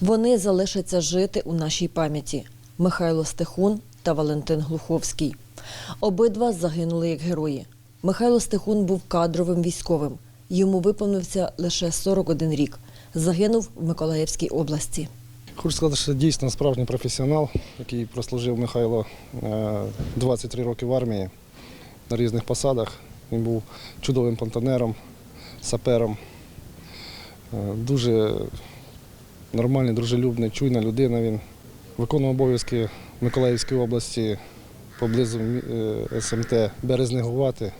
Вони залишаться жити у нашій пам'яті Михайло Стехун та Валентин Глуховський. Обидва загинули як герої. Михайло Стехун був кадровим військовим. Йому виповнився лише 41 рік. Загинув в Миколаївській області. Хочу сказати, що дійсно справжній професіонал, який прослужив Михайло е, 23 роки в армії на різних посадах. Він був чудовим понтонером, сапером. Е, Дуже нормальний, дружелюбний, чуйна людина. Він виконував обов'язки в Миколаївській області поблизу е, СМТ Березнегувати.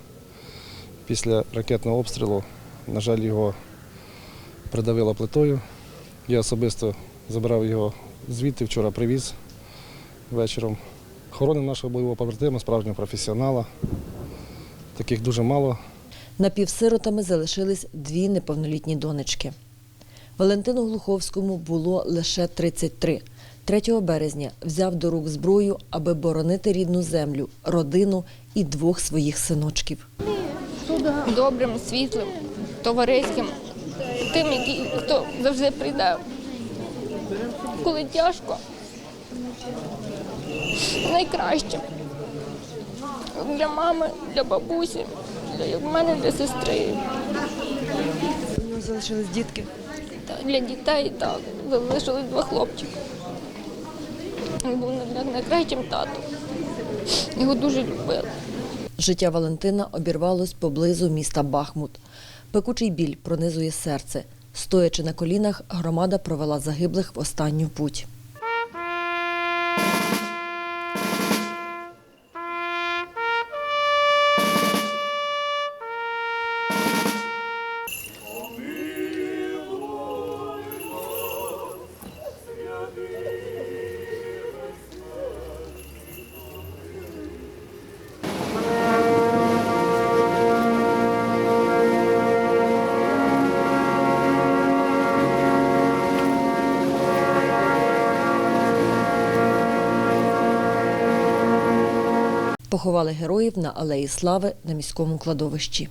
Після ракетного обстрілу, на жаль, його придавило плитою. Я особисто забрав його звідти, вчора привіз вечором. Хоронив нашого бойового побратима, справжнього професіонала. Таких дуже мало. Напівсиротами залишились дві неповнолітні донечки. Валентину Глуховському було лише 33. 3 березня взяв до рук зброю, аби боронити рідну землю, родину і двох своїх синочків. добрим, світлим, товариським, тим, який хто завжди прийде, коли тяжко, найкращим. Для мами, для бабусі, для мене для сестри, У нього залишились дітки. Для дітей так. Залишили два хлопчика. Він був най- найкращим татом. Його дуже любили. Життя Валентина обірвалось поблизу міста Бахмут. Пекучий біль пронизує серце. Стоячи на колінах, громада провела загиблих в останню путь. Поховали героїв на Алеї Слави на міському кладовищі.